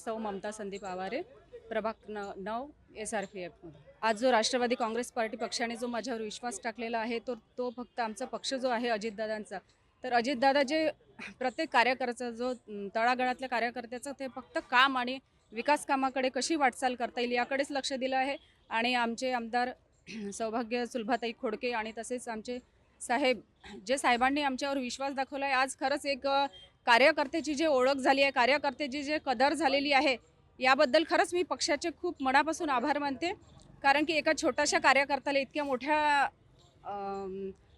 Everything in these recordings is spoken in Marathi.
सौ ममता संदीप आवारे प्रभाग न नऊ एस आर पी एफमध्ये आज जो राष्ट्रवादी काँग्रेस पार्टी पक्षाने जो माझ्यावर विश्वास टाकलेला आहे तो तो फक्त आमचा पक्ष जो आहे अजितदादांचा. तर अजितदादा जे प्रत्येक कार्यकर्त्याचा जो तळागाळातल्या कार्यकर्त्याचं ते फक्त काम आणि विकास कामाकडे कशी वाटचाल करता येईल याकडेच लक्ष दिलं आहे. आणि आमचे आमदार सौभाग्य सुलभाताई खोडके आणि तसेच आमचे साहेब जे साहेबांनी आमच्यावर विश्वास दाखवला आहे आज खरंच एक कार्यकर्त्याची जी ओळख झाली आहे कार्यकर्त्याची जे कदर झालेली आहे याबद्दल खरंच मी पक्षाचे खूप मनापासून आभार मानते. कारण की एका छोट्याशा कार्यकर्त्याला इतक्या मोठ्या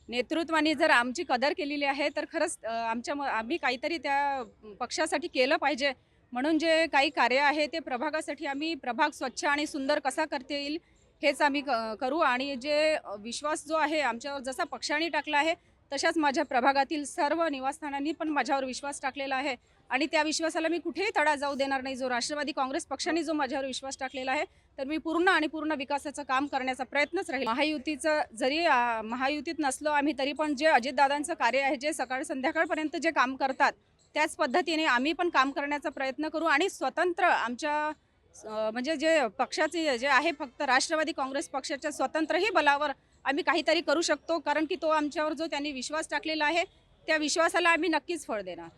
नेतृत्वाने जर आमची कदर केलेली आहे तर खरंच आमच्या म- आम्ही काहीतरी त्या पक्षासाठी केलं पाहिजे. म्हणून जे काही कार्य आहे ते प्रभागासाठी आम्ही प्रभाग स्वच्छ आणि सुंदर कसा करता येईल हेच आम्ही क- करू. आणि जे विश्वास जो आहे आमच्यावर जसा पक्षाने टाकला आहे तशाच माझ्या प्रभागातील सर्व निवासस्थानांनी पण माझ्यावर विश्वास टाकलेला आहे. आणि त्या विश्वासाला मी कुठेही तडा जाऊ देणार नाही. जो राष्ट्रवादी काँग्रेस पक्षाने जो माझ्यावर विश्वास टाकलेला आहे तर मी पूर्ण आणि पूर्ण विकासाचं काम करण्याचा प्रयत्नच राहील. महायुतीचं जरी महायुतीत नसलो आम्ही तरी पण जे अजितदादांचं कार्य आहे जे सकाळ संध्याकाळपर्यंत जे काम करतात त्याच पद्धतीने आम्ही पण काम करण्याचा प्रयत्न करू आणि स्वतंत्र आमच्या म्हणजे जे पक्षाचे जे आहे फक्त राष्ट्रवादी काँग्रेस पक्षाच्या स्वतंत्रही बलावर आम्ही काहीतरी करू शकतो कारण की तो आमच्यावर जो त्यांनी विश्वास टाकलेला आहे त्या विश्वासाला आम्ही नक्कीच फळ देणार.